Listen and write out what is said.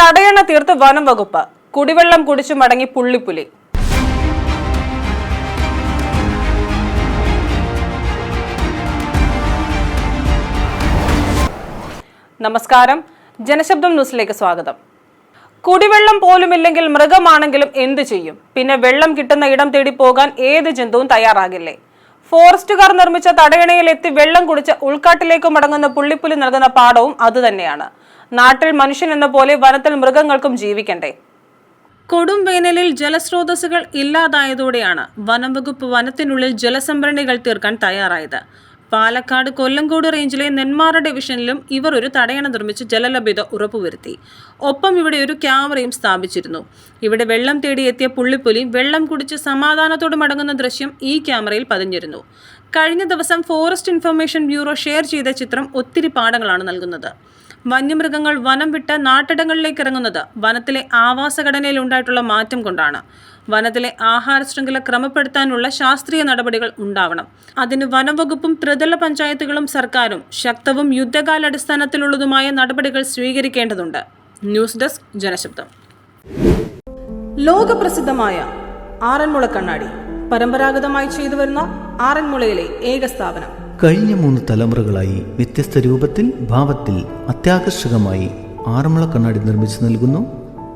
തടയണ തീർത്ത് വനം വകുപ്പ്. കുടിവെള്ളം കുടിച്ചു മടങ്ങി പുള്ളിപ്പുലി. നമസ്കാരം. ജനശബ്ദം ന്യൂസിലേക്ക് സ്വാഗതം. കുടിവെള്ളം പോലുമില്ലെങ്കിൽ മൃഗമാണെങ്കിലും എന്തു ചെയ്യും? പിന്നെ വെള്ളം കിട്ടുന്ന ഇടം തേടി പോകാൻ ഏത് ജന്തുവും തയ്യാറാകില്ലേ? ഫോറസ്റ്റുകാർ നിർമ്മിച്ച തടയണയിൽ എത്തി വെള്ളം കുടിച്ച് ഉൾക്കാട്ടിലേക്ക് മടങ്ങുന്ന പുള്ളിപ്പുലി നൽകുന്ന പാഠവും അതുതന്നെയാണ് നാട്ടിൽ മനുഷ്യൻ എന്ന പോലെ വനത്തിൽ മൃഗങ്ങൾക്കും ജീവിക്കണ്ടേ? കൊടും വേനലിൽ ജലസ്രോതസ്സുകൾ ഇല്ലാതായതോടെയാണ് വനം വകുപ്പ് വനത്തിനുള്ളിൽ ജലസംഭരണികൾ തീർക്കാൻ തയ്യാറായത്. പാലക്കാട് കൊല്ലങ്കോട് റേഞ്ചിലെ നെന്മാറ ഡിവിഷനിലും ഇവർ ഒരു തടയണ നിർമ്മിച്ച് ജലലഭ്യത ഉറപ്പുവരുത്തി. ഒപ്പം ഇവിടെ ഒരു ക്യാമറയും സ്ഥാപിച്ചിരുന്നു. ഇവിടെ വെള്ളം തേടി എത്തിയ പുള്ളിപ്പുലി വെള്ളം കുടിച്ച് സമാധാനത്തോടെ മടങ്ങുന്ന ദൃശ്യം ഈ ക്യാമറയിൽ പതിഞ്ഞിരുന്നു. കഴിഞ്ഞ ദിവസം ഫോറസ്റ്റ് ഇൻഫർമേഷൻ ബ്യൂറോ ഷെയർ ചെയ്ത ചിത്രം ഒത്തിരി പാഠങ്ങളാണ് നൽകുന്നത്. വന്യമൃഗങ്ങൾ വനം വിട്ട് നാട്ടിടങ്ങളിലേക്ക് ഇറങ്ങുന്നത് വനത്തിലെ ആവാസഘടനയിൽ ഉണ്ടായിട്ടുള്ള മാറ്റം കൊണ്ടാണ്. വനത്തിലെ ആഹാര ശൃംഖല ക്രമപ്പെടുത്താനുള്ള ശാസ്ത്രീയ നടപടികൾ ഉണ്ടാവണം. അതിന് വനംവകുപ്പും ത്രിതല പഞ്ചായത്തുകളും സർക്കാരും ശക്തവും യുദ്ധകാലാടിസ്ഥാനത്തിലുള്ളതുമായ നടപടികൾ സ്വീകരിക്കേണ്ടതുണ്ട്. News desk Janashabdam. ലോകപ്രസിദ്ധമായ ആറന്മുള കണ്ണാടി. പരമ്പരാഗതമായി ചെയ്തു വരുന്ന ആറന്മുളയിലെ ഏക സ്ഥാപനം. കഴിഞ്ഞ മൂന്ന് തലമുറകളായി വ്യത്യസ്ത രൂപത്തിൽ ഭാവത്തിൽ അത്യാകർഷകമായി ആറന്മുള കണ്ണാടി നിർമ്മിച്ചു നൽകുന്നു.